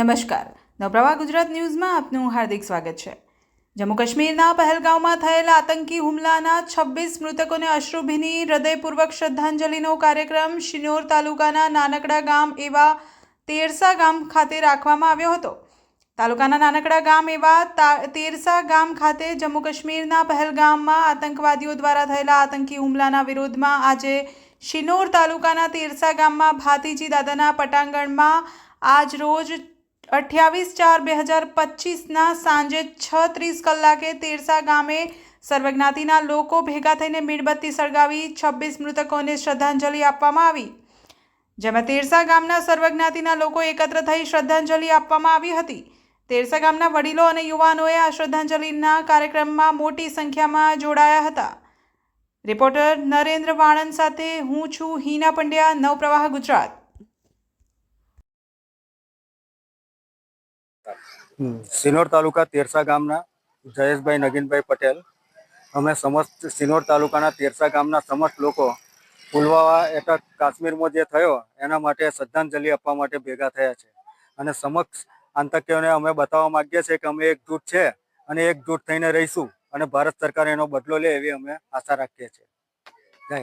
નમસ્કાર. નવપ્રવાહ ગુજરાત ન્યૂઝમાં આપનું હાર્દિક સ્વાગત છે. જમ્મુ કાશ્મીરના પહેલગાંવમાં થયેલા આતંકી હુમલાના છવ્વીસ મૃતકોને અશ્રુભીની હૃદયપૂર્વક શ્રદ્ધાંજલિનો કાર્યક્રમ શિનોર તાલુકાના નાનકડા ગામ એવા તેરસા ગામ ખાતે રાખવામાં આવ્યો હતો. તાલુકાના નાનકડા ગામ એવા તેરસા ગામ ખાતે જમ્મુ કાશ્મીરના પહેલગામમાં આતંકવાદીઓ દ્વારા થયેલા આતંકી હુમલાના વિરોધમાં આજે શિનોર તાલુકાના તેરસા ગામમાં ભાતીજી દાદાના પટાંગણમાં આજ રોજ અઠ્યાવીસ ચાર બે હજાર પચીસના સાંજે છ ત્રીસ કલાકે તેરસા ગામે સર્વજ્ઞાતિના લોકો ભેગા થઈને મીણબત્તી સળગાવી છવ્વીસ મૃતકોને શ્રદ્ધાંજલિ આપવામાં આવી. જેમાં તેરસા ગામના સર્વજ્ઞાતિના લોકો એકત્ર થઈ શ્રદ્ધાંજલિ આપવામાં આવી હતી. તેરસા ગામના વડીલો અને યુવાનોએ આ શ્રદ્ધાંજલિના કાર્યક્રમમાં મોટી સંખ્યામાં જોડાયા હતા. રિપોર્ટર નરેન્દ્ર વાણંદ સાથે હું છું હિના પંડ્યા, નવપ્રવાહ ગુજરાત. સિનોર તાલુકા તેરસા ગામના જયેશભાઈ નગીનભાઈ પટેલ. અમે સમસ્ત સિનોર તાલુકાના તેરસા ગામના સમસ્ત લોકો પુલવામા એટક કાશ્મીરમાં જે થયો, એના માટે શ્રદ્ધાંજલિ આપવા માટે ભેગા થયા છે. અને સમક્ષ આતંકીઓને અમે બતાવવા માંગીએ છીએ કે અમે એકજૂટ છે અને એકજૂટ થઈને રહીશું અને ભારત સરકાર એનો બદલો લે એવી અમે આશા રાખીએ છીએ. જય